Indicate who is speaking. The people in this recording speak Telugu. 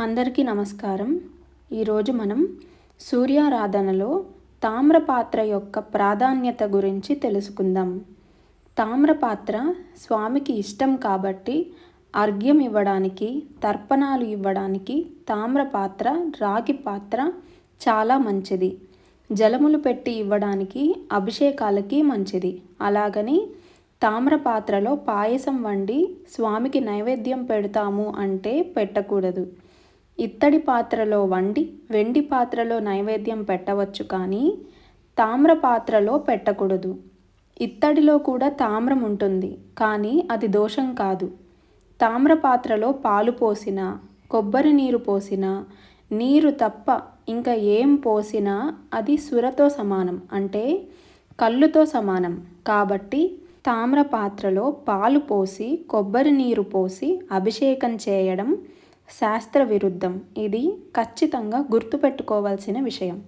Speaker 1: అందరికీ నమస్కారం. ఈరోజు మనం సూర్యారాధనలో తామ్రపాత్ర యొక్క ప్రాధాన్యత గురించి తెలుసుకుందాం. తామ్రపాత్ర స్వామికి ఇష్టం కాబట్టి అర్ఘ్యం ఇవ్వడానికి తర్పణాలు ఇవ్వడానికి తామ్రపాత్ర రాగి పాత్ర చాలా మంచిది. జలములు పెట్టి ఇవ్వడానికి అభిషేకాలకి మంచిది. అలాగని తామ్రపాత్రలో పాయసం వండి స్వామికి నైవేద్యం పెడతాము అంటే పెట్టకూడదు. ఇత్తడి పాత్రలో వండి వెండి పాత్రలో నైవేద్యం పెట్టవచ్చు కానీ తామ్ర పాత్రలో పెట్టకూడదు. ఇత్తడిలో కూడా తామ్రం ఉంటుంది కానీ అది దోషం కాదు. తామ్ర పాత్రలో పాలు పోసినా కొబ్బరి నీరు పోసినా నీరు తప్ప ఇంకా ఏం పోసినా అది సురతో సమానం అంటే కళ్ళుతో సమానం. కాబట్టి తామ్ర పాత్రలో పాలు పోసి కొబ్బరి నీరు పోసి అభిషేకం చేయడం శాస్త్ర విరుద్ధం ఇది ఖచ్చితంగా గుర్తుపెట్టుకోవాల్సిన విషయం.